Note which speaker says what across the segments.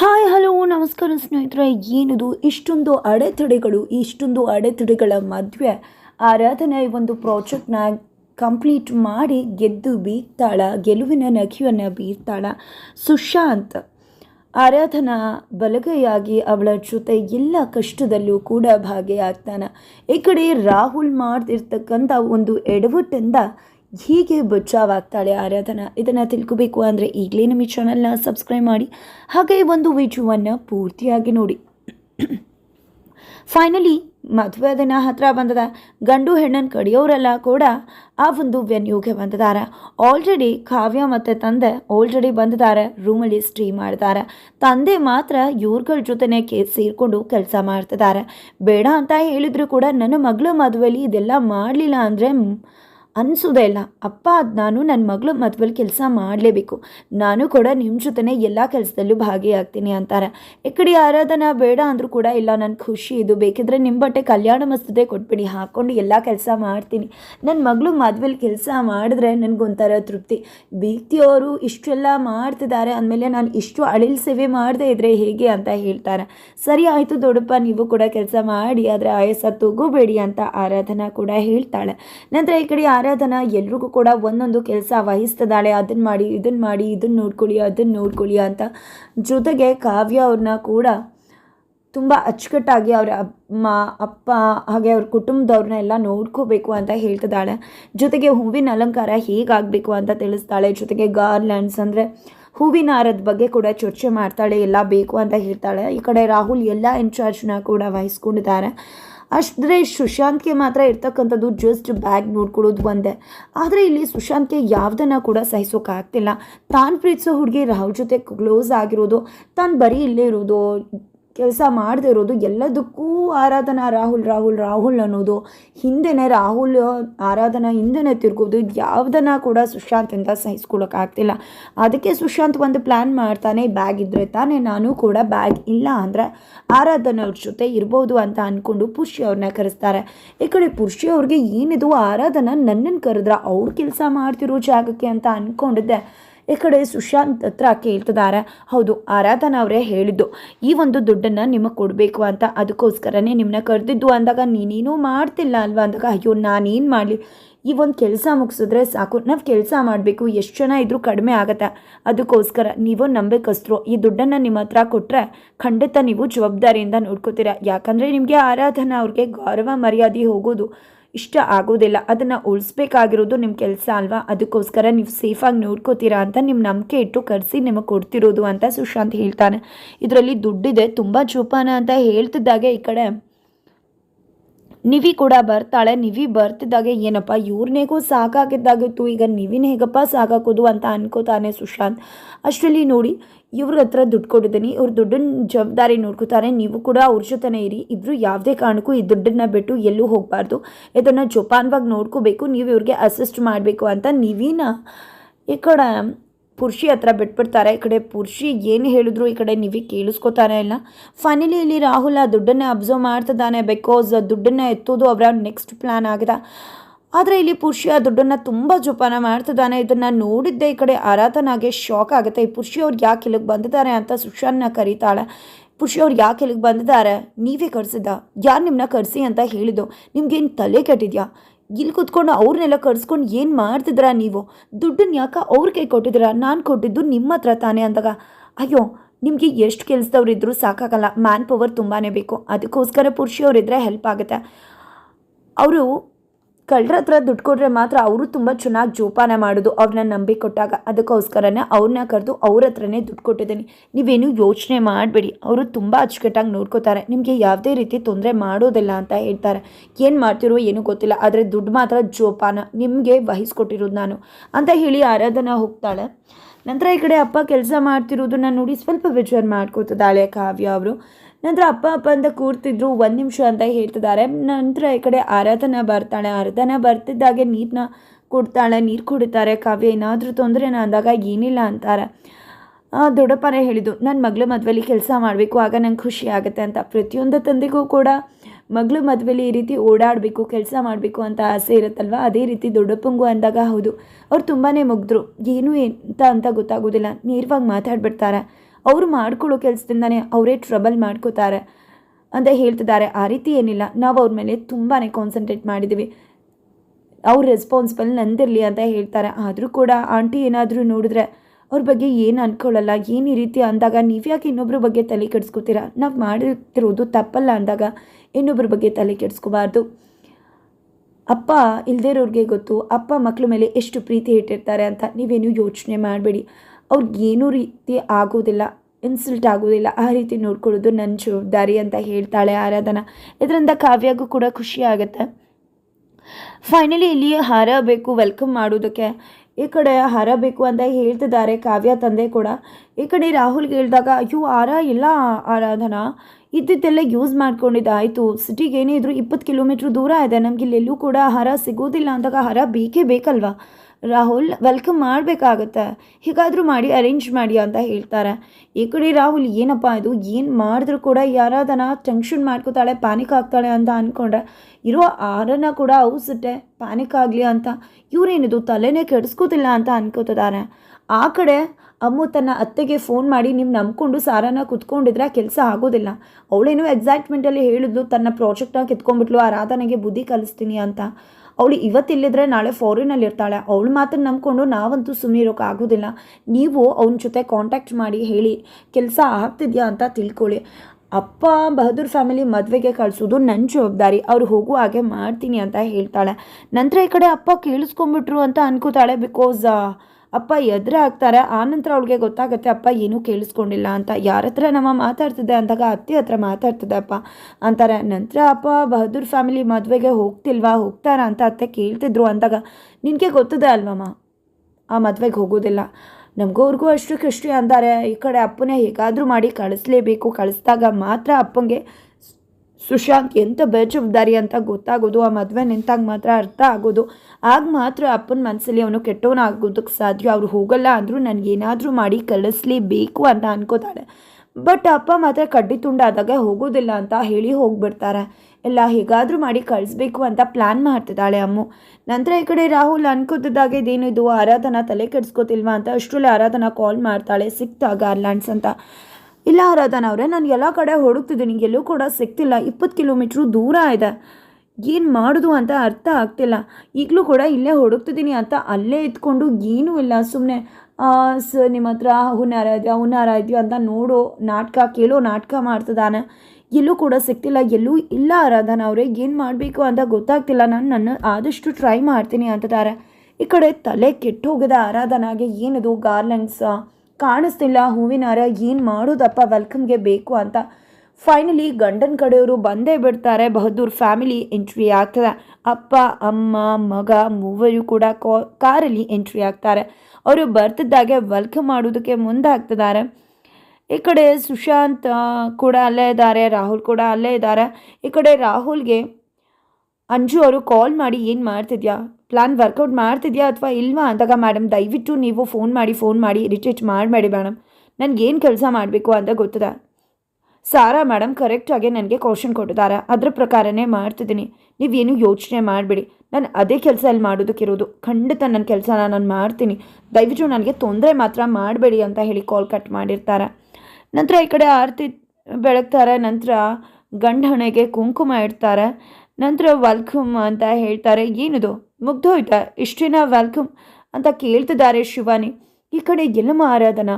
Speaker 1: Hi, hello, ನಮಸ್ಕಾರ ಸ್ನೇಹಿತರೆ. ಏನಿದು? ಇಷ್ಟೊಂದು ಅಡೆತಡೆಗಳು, ಇಷ್ಟೊಂದು ಅಡೆತಡೆಗಳ ಮಧ್ಯೆ ಆರಾಧನೆ ಒಂದು ಪ್ರಾಜೆಕ್ಟ್ನ ಕಂಪ್ಲೀಟ್ ಮಾಡಿ ಗೆದ್ದು ಬೀಗ್ತಾಳ ಗೆಲುವಿನ ನಖಿಯನ್ನು ಬೀರ್ತಾಳ ಸುಶಾಂತ್. ಆರಾಧನಾ ಬಲಗೈಯಾಗಿ ಅವಳ ಜೊತೆ ಎಲ್ಲ ಕಷ್ಟದಲ್ಲೂ ಕೂಡ ಭಾಗಿಯಾಗ್ತಾನೆ. ಈ ಕಡೆ ರಾಹುಲ್ ಮಾಡ್ತಿರ್ತಕ್ಕಂಥ ಒಂದು ಎಡವಟ್ಟಿಂದ ಹೀಗೆ ಬಚಾವಾಗ್ತಾಳೆ ಆರಾಧನಾ. ಇದನ್ನು ತಿಳ್ಕೊಬೇಕು ಅಂದರೆ ಈಗಲೇ ನಮ್ಮ ಚಾನಲ್ನ ಸಬ್ಸ್ಕ್ರೈಬ್ ಮಾಡಿ, ಹಾಗೆ ಒಂದು ವಿಡಿಯೋವನ್ನು ಪೂರ್ತಿಯಾಗಿ ನೋಡಿ. ಫೈನಲಿ ಮದುವೆ ದಿನ ಹತ್ರ ಬಂದದ. ಗಂಡು ಹೆಣ್ಣನ್ ಕಡಿಯೋರೆಲ್ಲ ಕೂಡ ಆ ಒಂದು ವೆನ್ಯೂಗೆ ಬಂದಿದ್ದಾರೆ ಆಲ್ರೆಡಿ ಕಾವ್ಯ ಮತ್ತು ತಂದೆ ಆಲ್ರೆಡಿ ಬಂದಿದ್ದಾರೆ ರೂಮಲ್ಲಿ ಸ್ಟೇ ಮಾಡಿದ್ದಾರೆ ತಂದೆ ಮಾತ್ರ ಇವ್ರಗಳ ಜೊತೆನೇ ಕೇ ಸೇರಿಕೊಂಡು ಕೆಲಸ ಮಾಡ್ತಿದ್ದಾರೆ ಬೇಡ ಅಂತ ಹೇಳಿದ್ರು ಕೂಡ ನನ್ನ ಮಗಳ ಮದುವೆಯಲ್ಲಿ ಇದೆಲ್ಲ ಮಾಡಲಿಲ್ಲ ಅಂದರೆ ಅನಿಸೋದೇ ಇಲ್ಲ. ಅಪ್ಪ ಅದು ನಾನು ನನ್ನ ಮಗಳು ಮದುವೆಲಿ ಕೆಲಸ ಮಾಡಲೇಬೇಕು. ನಾನು ಕೂಡ ನಿಮ್ಮ ಜೊತೆನೇ ಎಲ್ಲ ಕೆಲಸದಲ್ಲೂ ಭಾಗಿಯಾಗ್ತೀನಿ ಅಂತಾರೆ. ಈ ಕಡೆ ಆರಾಧನಾ ಬೇಡ ಅಂದರೂ ಕೂಡ ಇಲ್ಲ ನನ್ನ ಖುಷಿ ಇದು. ಬೇಕಿದ್ರೆ ನಿಮ್ಮ ಬಟ್ಟೆ ಕಲ್ಯಾಣ ಮಸ್ತದೆ ಕೊಟ್ಬಿಡಿ. ಹಾಕ್ಕೊಂಡು ಎಲ್ಲ ಕೆಲಸ ಮಾಡ್ತೀನಿ. ನನ್ನ ಮಗಳು ಮದುವೆಲಿ ಕೆಲಸ ಮಾಡಿದ್ರೆ ನನಗೊಂಥರ ತೃಪ್ತಿ. ಬೀಗ್ತಿಯವರು ಇಷ್ಟೆಲ್ಲ ಮಾಡ್ತಿದ್ದಾರೆ. ಅಂದಮೇಲೆ ನಾನು ಇಷ್ಟು ಅಳಿಲ್ ಸೇವೆ ಮಾಡದೇ ಇದ್ರೆ ಹೇಗೆ ಅಂತ ಹೇಳ್ತಾರೆ. ಸರಿ ಆಯಿತು ದೊಡ್ಡಪ್ಪ, ನೀವು ಕೂಡ ಕೆಲಸ ಮಾಡಿ. ಆದರೆ ಆಯಾಸ ತೂಗೋಬೇಡಿ ಅಂತ ಆರಾಧನಾ ಕೂಡ ಹೇಳ್ತಾಳೆ. ನಂತರ ಈ ಕಡೆ ಆರಾಧನಾ ಎಲ್ರಿಗೂ ಕೂಡ ಒಂದೊಂದು ಕೆಲಸ ವಹಿಸ್ತಿದ್ದಾಳೆ. ಅದನ್ನು ಮಾಡಿ ಇದನ್ನು ಮಾಡಿ ಇದನ್ನು ನೋಡ್ಕೊಳ್ಳಿ ಅದನ್ನು ನೋಡ್ಕೊಳ್ಳಿ ಅಂತ ಜೊತೆಗೆ ಕಾವ್ಯ ಅವ್ರನ್ನ ಕೂಡ ತುಂಬ ಅಚ್ಚುಕಟ್ಟಾಗಿ ಅವರ ಅಮ್ಮ, ಅಪ್ಪ ಹಾಗೆ ಅವ್ರ ಕುಟುಂಬದವ್ರನ್ನ ಎಲ್ಲ ನೋಡ್ಕೋಬೇಕು ಅಂತ ಹೇಳ್ತಿದ್ದಾಳೆ. ಜೊತೆಗೆ ಹೂವಿನ ಅಲಂಕಾರ ಹೇಗಾಗಬೇಕು ಅಂತ ತಿಳಿಸ್ತಾಳೆ. ಜೊತೆಗೆ ಗಾರ್ಲ್ಯಾಂಡ್ಸ್ ಅಂದರೆ ಹೂವಿನ ಹಾರದ ಬಗ್ಗೆ ಕೂಡ ಚರ್ಚೆ ಮಾಡ್ತಾಳೆ, ಎಲ್ಲ ಬೇಕು ಅಂತ ಹೇಳ್ತಾಳೆ. ಈ ಕಡೆ ರಾಹುಲ್ ಎಲ್ಲ ಇನ್ಚಾರ್ಜ್ನ ಕೂಡ ವಹಿಸ್ಕೊಂಡಿದ್ದಾರೆ. ಅಷ್ಟೇ ಸುಶಾಂತ್ಗೆ ಮಾತ್ರ ಇರ್ತಕ್ಕಂಥದ್ದು ಜಸ್ಟ್ ಬ್ಯಾಗ್ ನೋಡ್ಕೊಳ್ಳೋದು ಒಂದೇ. ಆದರೆ ಇಲ್ಲಿ ಸುಶಾಂತ್ಗೆ ಯಾವುದನ್ನು ಕೂಡ ಸಹಿಸೋಕ್ಕಾಗ್ತಿಲ್ಲ ತಾನು ಪ್ರೀತಿಸೋ ಹುಡುಗಿ ರಾಹುಲ್ ಜೊತೆ ಕ್ಲೋಸ್ ಆಗಿರೋದು, ತಾನು ಬರೀ ಇಲ್ಲೇ ಇರೋದು ಕೆಲಸ ಮಾಡದೇ ಇರೋದು ಎಲ್ಲದಕ್ಕೂ ಆರಾಧನಾ ರಾಹುಲ್ ರಾಹುಲ್ ರಾಹುಲ್ ಅನ್ನೋದು. ಹಿಂದೆನೇ ರಾಹುಲ್ ಆರಾಧನಾ ಹಿಂದೆನೇ ತಿರುಗೋದು. ಯಾವುದನ್ನು ಕೂಡ ಸುಶಾಂತಿಂದ ಸಹಿಸ್ಕೊಳ್ಳೋಕ್ಕಾಗ್ತಿಲ್ಲ ಅದಕ್ಕೆ ಸುಶಾಂತ್ ಒಂದು ಪ್ಲ್ಯಾನ್ ಮಾಡ್ತಾನೆ ಬ್ಯಾಗ್ ಇದ್ದರೆ ತಾನೇ ನಾನು ಕೂಡ ಬ್ಯಾಗ್ ಇಲ್ಲ ಅಂದರೆ ಆರಾಧನಾ ಅವ್ರ ಜೊತೆ ಇರ್ಬೋದು ಅಂತ ಅಂದ್ಕೊಂಡು ಪುಷ್ಯ ಅವ್ರನ್ನ ಕರೆಸ್ತಾರೆ. ಈ ಕಡೆ ಪುಷ್ಯ ಅವ್ರಿಗೆ ಏನಿದು? ಆರಾಧನಾ ನನ್ನನ್ನು ಕರೆದ್ರ ಅವ್ರ ಕೆಲಸ ಮಾಡ್ತಿರೋ ಜಾಗಕ್ಕೆ ಅಂತ ಅಂದ್ಕೊಂಡಿದ್ದೆ ಈ ಕಡೆ ಸುಶಾಂತ್ ಹತ್ರ ಕೇಳ್ತಿದ್ದಾರೆ ಹೌದು, ಆರಾಧನಾ ಅವರೇ ಹೇಳಿದ್ದು. ಈ ಒಂದು ದುಡ್ಡನ್ನು ನಿಮಗೆ ಕೊಡಬೇಕು ಅಂತ. ಅದಕ್ಕೋಸ್ಕರನೇ ನಿಮ್ಮನ್ನ ಕರೆದಿದ್ದು ಅಂದಾಗ ನೀನೇನೂ ಮಾಡ್ತಿಲ್ಲ ಅಲ್ವಾ? ಅಂದಾಗ, ಅಯ್ಯೋ, ನಾನೇನು ಮಾಡಲಿ? ಈ ಒಂದು ಕೆಲಸ ಮುಗಿಸಿದ್ರೆ ಸಾಕು. ನಾವು ಕೆಲಸ ಮಾಡಬೇಕು. ಎಷ್ಟು ಜನ ಇದ್ರೂ ಕಡಿಮೆ ಆಗುತ್ತೆ. ಅದಕ್ಕೋಸ್ಕರ ನೀವು ನಂಬೇಕಸ್ತರು ಈ ದುಡ್ಡನ್ನು ನಿಮ್ಮ ಹತ್ರ ಕೊಟ್ಟರೆ ಖಂಡಿತ ನೀವು ಜವಾಬ್ದಾರಿಯಿಂದ ನೋಡ್ಕೋತೀರ. ಯಾಕಂದರೆ ನಿಮಗೆ ಆರಾಧನಾ ಅವ್ರಿಗೆ ಗೌರವ ಮರ್ಯಾದೆ ಹೋಗೋದು ಇಷ್ಟ ಆಗೋದಿಲ್ಲ. ಅದನ್ನು ಉಳಿಸ್ಬೇಕಾಗಿರೋದು ನಿಮ್ಮ ಕೆಲಸ ಅಲ್ವಾ? ಅದಕ್ಕೋಸ್ಕರ ನೀವು ಸೇಫಾಗಿ ನೋಡ್ಕೋತೀರಾ ಅಂತ ನಿಮ್ಮ ನಂಬಿಕೆ ಇಟ್ಟು ಕರೆಸಿ ನಿಮಗೆ ಕೊಡ್ತಿರೋದು ಅಂತ ಸುಶಾಂತ್ ಹೇಳ್ತಾನೆ. ಇದರಲ್ಲಿ ದುಡ್ಡಿದೆ, ತುಂಬ ಜೋಪಾನ ಅಂತ ಹೇಳ್ತಿದ್ದಾಗೆ ಈ ಕಡೆ. ನಿವಿ ಕೂಡ ಬರ್ತಾಳೆ. ನಿವಿ ಬರ್ತಿದ್ದಾಗೆ, ಏನಪ್ಪ, ಇವ್ರನೇಗೂ ಸಾಕಾಗಿದ್ದಾಗಿತ್ತು. ಈಗ ನಿವಿನ ಹೇಗಪ್ಪ ಸಾಕಾಕೋದು ಅಂತ ಅನ್ಕೋತಾನೆ ಸುಶಾಂತ್. ಅಷ್ಟರಲ್ಲಿ ನೋಡಿ ಇವ್ರ ಹತ್ರ ದುಡ್ಡು ಕೊಟ್ಟಿದ್ದೀನಿ. ಇವ್ರ ದುಡ್ಡನ್ನ ಜವಾಬ್ದಾರಿ ನೋಡ್ಕೋತಾರೆ. ನೀವು ಕೂಡ ಅವ್ರ ಜೊತೆನೇ ಇರಿ. ಇದ್ರು ಯಾವುದೇ ಕಾರಣಕ್ಕೂ ಈ ದುಡ್ಡನ್ನ ಬಿಟ್ಟು ಎಲ್ಲೂ ಹೋಗಬಾರ್ದು. ಇದನ್ನು ಜೋಪಾನವಾಗಿ ನೋಡ್ಕೋಬೇಕು. ನೀವು ಇವ್ರಿಗೆ ಅಸಿಸ್ಟ್ ಮಾಡಬೇಕು ಅಂತ ನಿವಿನ ಈ ಕಡೆ ಪುರುಷಿ ಹತ್ರ ಬಿಟ್ಬಿಡ್ತಾರೆ. ಈ ಕಡೆ ಪುರುಷಿ ಏನು ಹೇಳಿದ್ರು ಈ ಕಡೆ ನೀವೇ ಕೇಳಿಸ್ಕೊತಾರೆ ಇಲ್ಲ. ಫೈನಲಿ ಇಲ್ಲಿ ರಾಹುಲ್ ಆ ದುಡ್ಡನ್ನು ಅಬ್ಸರ್ವ್ ಮಾಡ್ತಿದ್ದಾನೆ ಬಿಕಾಸ್ ದುಡ್ಡನ್ನು ಎತ್ತೋದು ಅವರ ನೆಕ್ಸ್ಟ್ ಪ್ಲ್ಯಾನ್ ಆಗಿದೆ. ಆದರೆ ಇಲ್ಲಿ ಪುರುಷಿ ಆ ದುಡ್ಡನ್ನು ತುಂಬ ಜೋಪಾನ ಮಾಡ್ತಿದ್ದಾನೆ. ಇದನ್ನು ನೋಡಿದ್ದೆ ಈ ಕಡೆ ಆರಾಧನಾಗೆ ಶಾಕ್ ಆಗುತ್ತೆ. ಈ ಪುರುಷಿ ಅವ್ರು ಯಾಕೆ ಇಲ್ಲಿಗೆ ಬಂದಿದ್ದಾರೆ ಅಂತ ಸುಶಾನ್ನ ಕರೀತಾಳೆ. ಪುರುಷಿ ಅವ್ರು ಯಾಕೆ ಇಲ್ಲಿಗೆ ಬಂದಿದ್ದಾರೆ? ನೀವೇ ಕರೆಸಿದ್ದ. ಯಾರು ನಿಮ್ಮನ್ನ ಕರೆಸಿ ಅಂತ ಹೇಳಿದ್ದು? ನಿಮ್ಗೇನು ತಲೆ ಕೆಟ್ಟಿದ್ಯಾ? ಇಲ್ಲಿ ಕೂತ್ಕೊಂಡು ಅವ್ರನ್ನೆಲ್ಲ ಕರ್ಸ್ಕೊಂಡು ಏನು ಮಾಡ್ತಿದ್ರಾ ನೀವು? ದುಡ್ಡನ್ನ ಯಾಕೆ ಅವ್ರ ಕೈ ಕೊಟ್ಟಿದ್ದೀರಾ? ನಾನು ಕೊಟ್ಟಿದ್ದು ನಿಮ್ಮ ಹತ್ರ ತಾನೇ ಅಂದಾಗ, ಅಯ್ಯೋ, ನಿಮಗೆ ಎಷ್ಟು ಕೆಲಸದವ್ರು ಇದ್ದರೂ ಸಾಕಾಗಲ್ಲ. ಮ್ಯಾನ್ ಪವರ್ ತುಂಬಾ ಬೇಕು. ಅದಕ್ಕೋಸ್ಕರ ಪುರುಷಿಯವರಿದ್ದರೆ ಹೆಲ್ಪ್ ಆಗುತ್ತೆ. ಅವರು ಕಳ್ಳರ ಹತ್ರ ದುಡ್ಡು ಕೊಟ್ಟರೆ ಮಾತ್ರ ಅವರು ತುಂಬ ಚೆನ್ನಾಗಿ ಜೋಪಾನ ಮಾಡೋದು ಅವ್ರನ್ನ ನಂಬಿ ಕೊಟ್ಟಾಗ. ಅದಕ್ಕೋಸ್ಕರನೇ ಅವ್ರನ್ನ ಕರೆದು ಅವ್ರ ಹತ್ರನೇ ದುಡ್ಡು ಕೊಟ್ಟಿದ್ದೀನಿ. ನೀವೇನು ಯೋಚನೆ ಮಾಡಬೇಡಿ. ಅವರು ತುಂಬ ಅಚ್ಚುಕಟ್ಟಾಗಿ ನೋಡ್ಕೋತಾರೆ. ನಿಮಗೆ ಯಾವುದೇ ರೀತಿ ತೊಂದರೆ ಮಾಡೋದಿಲ್ಲ ಅಂತ ಹೇಳ್ತಾರೆ. ಏನು ಮಾಡ್ತಿರೋ ಏನೂ ಗೊತ್ತಿಲ್ಲ. ಆದರೆ ದುಡ್ಡು ಮಾತ್ರ ಜೋಪಾನ. ನಿಮಗೆ ವಹಿಸ್ಕೊಟ್ಟಿರೋದು ನಾನು. ಅಂತ ಹೇಳಿ ಆರಾಧನಾ ಹೋಗ್ತಾಳೆ. ನಂತರ ಈ ಕಡೆ ಅಪ್ಪ ಕೆಲಸ ಮಾಡ್ತಿರೋದನ್ನ ನೋಡಿ ಸ್ವಲ್ಪ ವಿಚಾರ ಮಾಡ್ಕೋತದಾಳೆ ಕಾವ್ಯ ಅವರು. ನಂತರ ಅಪ್ಪ ಅಪ್ಪ ಅಂತ ಕೂರ್ತಿದ್ರು, ಒಂದು ನಿಮಿಷ ಅಂತ ಹೇಳ್ತಿದ್ದಾರೆ. ನಂತರ ಈ ಕಡೆ ಆರಾಧನಾ ಬರ್ತಾಳೆ. ಆರಾಧನಾ ಬರ್ತಿದ್ದಾಗೆ ನೀರನ್ನ ಕೊಡ್ತಾಳೆ, ನೀರು ಕುಡಿತಾರೆ. ಕಾವ್ಯ, ಏನಾದರೂ ತೊಂದರೆನ ಅಂದಾಗ ಏನಿಲ್ಲ ಅಂತಾರೆ. ದೊಡ್ಡಪ್ಪನೇ ಹೇಳಿದ್ದು ನನ್ನ ಮಗಳು ಮದುವೆಲಿ ಕೆಲಸ ಮಾಡಬೇಕು, ಆಗ ನಂಗೆ ಖುಷಿ ಆಗುತ್ತೆ ಅಂತ. ಪ್ರತಿಯೊಂದು ತಂದೆಗೂ ಕೂಡ ಮಗಳು ಮದುವೆಲಿ ಈ ರೀತಿ ಓಡಾಡಬೇಕು, ಕೆಲಸ ಮಾಡಬೇಕು ಅಂತ ಆಸೆ ಇರುತ್ತಲ್ವ? ಅದೇ ರೀತಿ ದೊಡ್ಡಪ್ಪಂಗು ಅಂದಾಗ ಹೌದು. ಅವ್ರು ತುಂಬಾ ಮುಗ್ದ್ರು. ಏನು ಅಂತ ಅಂತ ಗೊತ್ತಾಗೋದಿಲ್ಲ. ನೇರವಾಗಿ ಮಾತಾಡ್ಬಿಡ್ತಾರೆ. ಅವರು ಮಾಡ್ಕೊಳ್ಳೋ ಕೆಲಸದಿಂದನೇ ಅವರೇ ಟ್ರಬಲ್ ಮಾಡ್ಕೋತಾರೆ ಅಂತ ಹೇಳ್ತಿದ್ದಾರೆ. ಆ ರೀತಿ ಏನಿಲ್ಲ. ನಾವು ಅವ್ರ ಮೇಲೆ ತುಂಬಾ ಕಾನ್ಸಂಟ್ರೇಟ್ ಮಾಡಿದ್ದೀವಿ ಅವ್ರ ರೆಸ್ಪಾನ್ಸಿಬಲ್ ನಂದಿರಲಿ ಅಂತ ಹೇಳ್ತಾರೆ. ಆದರೂ ಕೂಡ ಆಂಟಿ ಏನಾದರೂ ನೋಡಿದ್ರೆ ಅವ್ರ ಬಗ್ಗೆ ಏನು ಅನ್ಕೊಳ್ಳಲ್ಲ, ಏನು ಈ ರೀತಿ ಅಂದಾಗ ನೀವ್ಯಾಕೆ ಇನ್ನೊಬ್ಬರ ಬಗ್ಗೆ ತಲೆ ಕೆಡಿಸ್ಕೊತೀರಾ? ನಾವು ಮಾಡಿರ್ತಿರೋದು ತಪ್ಪಲ್ಲ ಅಂದಾಗ ಇನ್ನೊಬ್ಬರ ಬಗ್ಗೆ ತಲೆ ಕೆಡಿಸ್ಕೋಬಾರ್ದು. ಅಪ್ಪ ಇಲ್ಲದೇ ಇರೋರಿಗೆ ಗೊತ್ತು. ಅಪ್ಪ ಮಕ್ಕಳ ಮೇಲೆ ಎಷ್ಟು ಪ್ರೀತಿ ಇಟ್ಟಿರ್ತಾರೆ ಅಂತ ನೀವೇನು ಯೋಚನೆ ಮಾಡಬೇಡಿ. ಅವ್ರಿಗೆ ಏನೂ ರೀತಿ ಆಗೋದಿಲ್ಲ ಇನ್ಸಲ್ಟ್ ಆಗೋದಿಲ್ಲ. ಆ ರೀತಿ ನೋಡ್ಕೊಳ್ಳೋದು ನನ್ನ ಜವಾಬ್ದಾರಿ ಅಂತ ಹೇಳ್ತಾಳೆ ಆರಾಧನಾ. ಇದರಿಂದ ಕಾವ್ಯಗೂ ಕೂಡ ಖುಷಿ ಆಗುತ್ತೆ. ಫೈನಲಿ ಇಲ್ಲಿ ಹಾರ ಬೇಕು ವೆಲ್ಕಮ್ ಮಾಡೋದಕ್ಕೆ. ಈ ಕಡೆ ಹಾರ ಬೇಕು ಅಂತ ಹೇಳ್ತಿದ್ದಾರೆ ಕಾವ್ಯ ತಂದೆ ಕೂಡ. ಈ ಕಡೆ ರಾಹುಲ್ಗೆ ಹೇಳಿದಾಗ, ಅಯ್ಯೋ, ಹಾರ ಇಲ್ಲ ಆರಾಧನಾ. ಇದ್ದಿದ್ದೆಲ್ಲ ಯೂಸ್ ಮಾಡ್ಕೊಂಡಿದ್ದು ಆಯಿತು ಸಿಟಿಗೆ ಏನೇ ಇದ್ದರೂ ಇಪ್ಪತ್ತು ಕಿಲೋಮೀಟ್ರ್ ದೂರ ಇದೆ. ನಮಗೆ ಇಲ್ಲೆಲ್ಲೂ ಕೂಡ ಹಾರ ಸಿಗೋದಿಲ್ಲ. ಅಂದಾಗ, ಹಾರ ಬೇಕೇ ಬೇಕಲ್ವಾ? ರಾಹುಲ್ ವೆಲ್ಕಮ್ ಮಾಡಬೇಕಾಗತ್ತೆ. ಹೀಗಾದರೂ ಮಾಡಿ ಅರೇಂಜ್ ಮಾಡಿ ಅಂತ ಹೇಳ್ತಾರೆ. ಈ ಕಡೆ ರಾಹುಲ್, ಏನಪ್ಪ ಇದು? ಏನು ಮಾಡಿದ್ರು ಕೂಡ ಯಾರಾದನ ಟೆನ್ಷನ್ ಮಾಡ್ಕೋತಾಳೆ ಪ್ಯಾನಿಕ್ ಆಗ್ತಾಳೆ ಅಂತ ಅಂದ್ಕೊಂಡ್ರೆ ಇರೋ ಆರನ್ನ ಕೂಡ ಔಸಿಟ್ಟೆ ಪ್ಯಾನಿಕ್ ಆಗಲಿ ಅಂತ. ಇವರೇನಿದು? ತಲೆನೇ ಕೆಡಿಸ್ಕೋತಿಲ್ಲ ಅಂತ ಅನ್ಕೋತಿದ್ದಾರೆ. ಆ ಕಡೆ ಅಮ್ಮು ತನ್ನ ಅತ್ತೆಗೆ ಫೋನ್ ಮಾಡಿ, ನೀವು ನಂಬ್ಕೊಂಡು ಸಾರನ್ನ ಕುತ್ಕೊಂಡಿದ್ರೆ ಕೆಲಸ ಆಗೋದಿಲ್ಲ. ಅವಳೇನು ಎಕ್ಸೈಟ್ಮೆಂಟಲ್ಲಿ ಹೇಳಿದ್ಲು, ತನ್ನ ಪ್ರಾಜೆಕ್ಟ್ನ ಕಿತ್ಕೊಂಡ್ಬಿಟ್ಲು, ಆರಾಧನೆಗೆ ಬುದ್ಧಿ ಕಲಿಸ್ತೀನಿ ಅಂತ. ಅವಳು ಇವತ್ತಿಲ್ಲಿದ್ರೆ ನಾಳೆ ಫಾರಿನಲ್ಲಿ ಇರ್ತಾಳೆ. ಅವಳು ಮಾತನ್ನು ನಂಬ್ಕೊಂಡು ನಾವಂತೂ ಸುಮ್ಮನೆ ಇರೋಕೆ ಆಗೋದಿಲ್ಲ. ನೀವು ಅವನ ಜೊತೆ ಕಾಂಟ್ಯಾಕ್ಟ್ ಮಾಡಿ ಹೇಳಿ. ಕೆಲಸ ಆಗ್ತಿದ್ಯಾ ಅಂತ ತಿಳ್ಕೊಳ್ಳಿ. ಅಪ್ಪ ಬಹದ್ದೂರ್ ಫ್ಯಾಮಿಲಿ ಮದುವೆಗೆ ಕಳಿಸೋದು ನನ್ನ ಜವಾಬ್ದಾರಿ. ಅವ್ರು ಹೋಗುವ ಹಾಗೆ ಮಾಡ್ತೀನಿ ಅಂತ ಹೇಳ್ತಾಳೆ. ನಂತರ ಈ ಕಡೆ ಅಪ್ಪ ಕೇಳಿಸ್ಕೊಂಬಿಟ್ರು ಅಂತ ಅನ್ಕೋತಾಳೆ ಬಿಕಾಸ್ ಅಪ್ಪ ಎದುರು ಆಗ್ತಾರೆ ಆನಂತರ ಅವಳಿಗೆ ಗೊತ್ತಾಗುತ್ತೆ, ಅಪ್ಪ, ಏನೂ ಕೇಳಿಸ್ಕೊಂಡಿಲ್ಲ ಅಂತ. ಯಾರ ಹತ್ರ ನಮ್ಮ ಮಾತಾಡ್ತಿದ್ದೆ? ಅಂದಾಗ, ಅತ್ತೆ ಹತ್ರ ಮಾತಾಡ್ತಿದ್ದೆ, ಅಪ್ಪ, ಅಂತಾರೆ. ನಂತರ, ಅಪ್ಪ, ಬಹದ್ದೂರ್ ಫ್ಯಾಮಿಲಿ ಮದುವೆಗೆ ಹೋಗ್ತಿಲ್ವಾ? ಹೋಗ್ತಾರಾ? ಅಂತ ಅತ್ತೆ ಕೇಳ್ತಿದ್ರು ಅಂದಾಗ, ನಿನಗೆ ಗೊತ್ತಿದೆ ಅಲ್ವಮ್ಮ ಆ ಮದುವೆಗೆ ಹೋಗೋದಿಲ್ಲ. ನಮಗೂ ಅವ್ರಿಗೂ ಅಷ್ಟಕ್ಕಷ್ಟೇ ಅಂತಾರೆ ಈ ಕಡೆ ಅಪ್ಪನೇ ಹೇಗಾದರೂ ಮಾಡಿ ಕಳಿಸ್ಲೇಬೇಕು. ಕಳಿಸ್ದಾಗ ಮಾತ್ರ ಅಪ್ಪಂಗೆ ಸುಶಾಂತ್ ಎಂಥ ಬೇಜವಾಬ್ದಾರಿ ಅಂತ ಗೊತ್ತಾಗೋದು, ಆ ಮದುವೆ ನಿಂತಾಗ ಮಾತ್ರ ಅರ್ಥ ಆಗೋದು. ಆಗ ಮಾತ್ರ ಅಪ್ಪನ ಮನಸ್ಸಲ್ಲಿ ಅವನು ಕೆಟ್ಟವನಾಗೋದಕ್ಕೆ ಸಾಧ್ಯ. ಅವ್ರು ಹೋಗಲ್ಲ ಅಂದರೂ ನನಗೇನಾದರೂ ಮಾಡಿ ಕಳಿಸ್ಲೇಬೇಕು ಅಂತ ಅನ್ಕೋತಾಳೆ. ಬಟ್ ಅಪ್ಪ ಮಾತ್ರ ಕಡ್ಡಿ ತುಂಡಾದಾಗ ಹೋಗೋದಿಲ್ಲ ಅಂತ ಹೇಳಿ ಹೋಗ್ಬಿಡ್ತಾರೆ. ಎಲ್ಲ ಹೇಗಾದರೂ ಮಾಡಿ ಕಳಿಸ್ಬೇಕು ಅಂತ ಪ್ಲ್ಯಾನ್ ಮಾಡ್ತಿದ್ದಾಳೆ ಅಮ್ಮು. ನಂತರ ಈ ಕಡೆ ರಾಹುಲ್ ಅನ್ಕೋತಿದ್ದಾಗ ಇದೇನಿದು ಇದು ಆರಾಧನಾ ತಲೆ ಕೆಡಿಸ್ಕೋತಿಲ್ವಾ ಅಂತ ಅಷ್ಟರಲ್ಲಿ ಆರಾಧನಾ ಕಾಲ್ ಮಾಡ್ತಾಳೆ. ಸಿಕ್ತಾ ಗಾರ್ಲ್ಯಾಂಡ್ಸ್ ಅಂತ. ಇಲ್ಲ ಆರಾಧನ ಅವರೇ, ನಾನು ಎಲ್ಲ ಕಡೆ ಹುಡುಕ್ತಿದ್ದೀನಿ ಎಲ್ಲೂ ಕೂಡ ಸಿಗ್ತಿಲ್ಲ ಇಪ್ಪತ್ತು ಕಿಲೋಮೀಟ್ರು ದೂರ ಇದೆ. ಏನು ಮಾಡೋದು ಅಂತ ಅರ್ಥ ಆಗ್ತಿಲ್ಲ. ಈಗಲೂ ಕೂಡ ಇಲ್ಲೇ ಹುಡುಕ್ತಿದ್ದೀನಿ ಅಂತ ಅಲ್ಲೇ ಇದ್ಕೊಂಡು ಏನೂ ಇಲ್ಲ ಸುಮ್ಮನೆ ಸರ್ ನಿಮ್ಮ ಹತ್ರ ಹುನ್ನಾರ ಇದೆಯಾ ಹುನ್ನಾರ ಇದೆಯಾ ಅಂತ ನೋಡೋ ನಾಟಕ, ಕೇಳೋ ನಾಟಕ ಮಾಡ್ತಿದ್ದಾನೆ. ಎಲ್ಲೂ ಕೂಡ ಸಿಗ್ತಿಲ್ಲ ಎಲ್ಲೂ ಇಲ್ಲ ಆರಾಧನ ಅವರೇ, ಏನು ಮಾಡಬೇಕು ಅಂತ ಗೊತ್ತಾಗ್ತಿಲ್ಲ. ನಾನು ನನ್ನ ಆದಷ್ಟು ಟ್ರೈ ಮಾಡ್ತೀನಿ ಅಂತಿದ್ದಾರೆ. ಈ ಕಡೆ ತಲೆ ಕೆಟ್ಟು ಹೋಗಿದೆ ಆರಾಧನಾಗೆ, ಏನದು ಗಾರ್ಲೆಂಡ್ಸ ಕಾಣಿಸ್ತಿಲ್ಲ ಹೂವಿನ ಹಾರ ಏನು ಮಾಡೋದಪ್ಪ ವೆಲ್ಕಮ್ಗೆ ಬೇಕು ಅಂತ. ಫೈನಲಿ ಗಂಡನ ಕಡೆಯವರು ಬಂದೇ ಬಿಡ್ತಾರೆ, ಬಹದ್ದೂರ್ ಫ್ಯಾಮಿಲಿ ಎಂಟ್ರಿ ಆಗ್ತದೆ. ಅಪ್ಪ, ಅಮ್ಮ, ಮಗ ಮೂವರು ಕೂಡ ಕೋ, ಕಾರಲ್ಲಿ ಎಂಟ್ರಿ ಆಗ್ತಾರೆ. ಅವರು ಬರ್ತಿದ್ದಾಗೆ ವೆಲ್ಕಮ್ ಮಾಡೋದಕ್ಕೆ ಮುಂದಾಗ್ತಿದ್ದಾರೆ. ಈ ಕಡೆ ಸುಶಾಂತ್ ಕೂಡ ಅಲ್ಲೇ ಇದ್ದಾರೆ, ರಾಹುಲ್ ಕೂಡ ಅಲ್ಲೇ ಇದ್ದಾರೆ. ಈ ಕಡೆ ರಾಹುಲ್ಗೆ ಅಂಜು ಅವರು ಕಾಲ್ ಮಾಡಿ ಏನು ಮಾಡ್ತಿದ್ಯಾ? ಪ್ಲಾನ್ ವರ್ಕೌಟ್ ಮಾಡ್ತಿದ್ಯಾ ಅಥವಾ ಇಲ್ವಾ ಅಂದಾಗ ಮೇಡಮ್ ದಯವಿಟ್ಟು ನೀವು ಫೋನ್ ಮಾಡಿ ಫೋನ್ ಮಾಡಿ ರಿಚೇಜ್ ಮಾಡಬೇಡಿ ಮೇಡಮ್ ನನಗೇನು ಕೆಲಸ ಮಾಡಬೇಕು ಅಂತ ಗೊತ್ತದ? ಸಾರಾ ಮೇಡಮ್ ಕರೆಕ್ಟಾಗಿ ನನಗೆ ಕ್ವಶನ್ ಕೊಟ್ಟಿದ್ದಾರೆ ಅದ್ರ ಪ್ರಕಾರನೇ ಮಾಡ್ತಿದ್ದೀನಿ. ನೀವೇನು ಯೋಚನೆ ಮಾಡಬೇಡಿ. ನಾನು ಅದೇ ಕೆಲಸ ಅಲ್ಲಿ ಮಾಡೋದಕ್ಕಿರೋದು. ಖಂಡಿತ ನನ್ನ ಕೆಲಸ ನಾನು ಮಾಡ್ತೀನಿ. ದಯವಿಟ್ಟು ನನಗೆ ತೊಂದರೆ ಮಾತ್ರ ಮಾಡಬೇಡಿ ಅಂತ ಹೇಳಿ ಕಾಲ್ ಕಟ್ ಮಾಡಿರ್ತಾರೆ. ನಂತರ ಈ ಕಡೆ ಆರತಿ ಬೆಳಗ್ತಾರೆ. ನಂತರ ಗಂಡ ಹಣೆಗೆ ಕುಂಕುಮ ಇಡ್ತಾರೆ. ನಂತರ ವೆಲ್ಕಮ್ ಅಂತ ಹೇಳ್ತಾರೆ, ಏನಿದು? ಮುಗ್ದೋಯ್ತಾ? ಇಷ್ಟೇನಾ ವೆಲ್ಕಮ್? ಅಂತ ಕೇಳ್ತಿದ್ದಾರೆ ಶಿವಾನಿ. ಈ ಕಡೆ ಎಲ್ಲಮ್ಮ ಆರಾಧನಾ?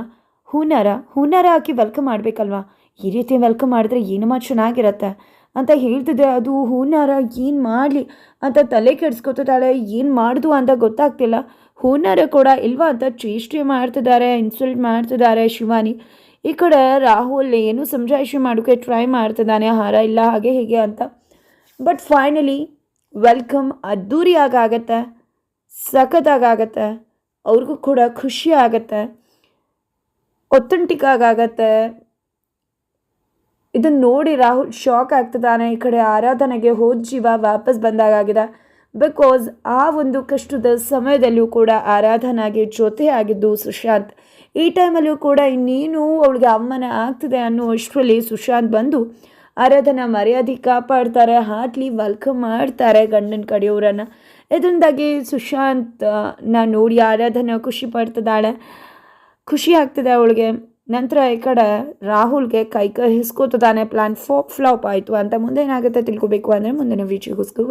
Speaker 1: ಹೂನಾರ? ಹೂನಾರ ಹಾಕಿ ವೆಲ್ಕಮ್ ಮಾಡಬೇಕಲ್ವಾ? ಈ ರೀತಿ ವೆಲ್ಕಮ್ ಮಾಡಿದ್ರೆ ಏನಮ್ಮ ಚೆನ್ನಾಗಿರತ್ತೆ? ಅಂತ ಹೇಳ್ತಿದ್ದೆ ಅದು ಹೂನಾರ ಏನು ಮಾಡಲಿ? ಅಂತ ತಲೆ ಕೆಡಿಸ್ಕೊತಿದ್ದಾಳೆ, ಏನು ಮಾಡ್ದು ಅಂತ ಗೊತ್ತಾಗ್ತಿಲ್ಲ. ಹೂನಾರ ಕೂಡ ಇಲ್ವಾ ಅಂತ ಚೇಷ್ಟೆ ಮಾಡ್ತಿದ್ದಾರೆ ಇನ್ಸಲ್ಟ್ ಮಾಡ್ತಿದ್ದಾರೆ ಶಿವಾನಿ. ಈ ಕಡೆ ರಾಹುಲ್ ಏನು ಸಮಜಾಯಿಷಿ ಮಾಡೋಕ್ಕೆ ಟ್ರೈ ಮಾಡ್ತಿದ್ದಾನೆ, ಹಾರ ಇಲ್ಲ, ಹಾಗೆ ಹೀಗೆ ಅಂತ. ಬಟ್ ಫೈನಲಿ ವೆಲ್ಕಮ್ ಅದ್ದೂರಿಯಾಗತ್ತೆ ಸಖತ್ತಾಗತ್ತೆ ಅವ್ರಿಗೂ ಕೂಡ ಖುಷಿ ಆಗತ್ತೆ ಒತ್ತಂಟಿಕ್ ಆಗತ್ತೆ ಇದನ್ನು ನೋಡಿ ರಾಹುಲ್ ಶಾಕ್ ಆಗ್ತದಾನೆ ಈ ಕಡೆ ಆರಾಧನೆಗೆ ಹೋದ ಜೀವ ವಾಪಸ್ ಬಂದಾಗಿದೆ ಬಿಕಾಸ್ ಆ ಒಂದು ಕಷ್ಟದ ಸಮಯದಲ್ಲೂ ಕೂಡ ಆರಾಧನಾಗೆ ಜೊತೆ ಆಗಿದ್ದು ಸುಶಾಂತ್. ಈ ಟೈಮಲ್ಲೂ ಕೂಡ ಇನ್ನೇನು ಅವಳಿಗೆ ಅಮ್ಮನ ಆಗ್ತಿದೆ ಅನ್ನೋ ಅಷ್ಟರಲ್ಲಿ ಸುಶಾಂತ್ ಬಂದು ಆರಾಧನಾ ಮರ್ಯಾದೆ ಕಾಪಾಡ್ತಾರೆ ಹಾರ್ಟ್ಲಿ ವೆಲ್ಕಮ್ ಮಾಡ್ತಾರೆ ಗಂಡನ ಕಡೆಯವರನ್ನು. ಇದರಿಂದಾಗಿ ಸುಶಾಂತ್ ನಾ ನೋಡಿ ಆರಾಧನಾ ಖುಷಿ ಪಡ್ತಿದ್ದಾಳೆ. ಖುಷಿ ಆಗ್ತದೆ ಅವಳಿಗೆ. ನಂತರ ಈ ಕಡೆ ರಾಹುಲ್ಗೆ ಕೈ ಕೈ ಹಿಸ್ಕೋತದಾನೆ ಪ್ಲಾನ್ ಫಾಪ್ ಫ್ಲಾಪ್ ಆಯಿತು. ಅಂತ ಮುಂದೆ ಏನಾಗುತ್ತೆ ತಿಳ್ಕೊಬೇಕು ಅಂದರೆ ಮುಂದಿನ ವಿಡಿಯೋಗೋಸ್ಕರ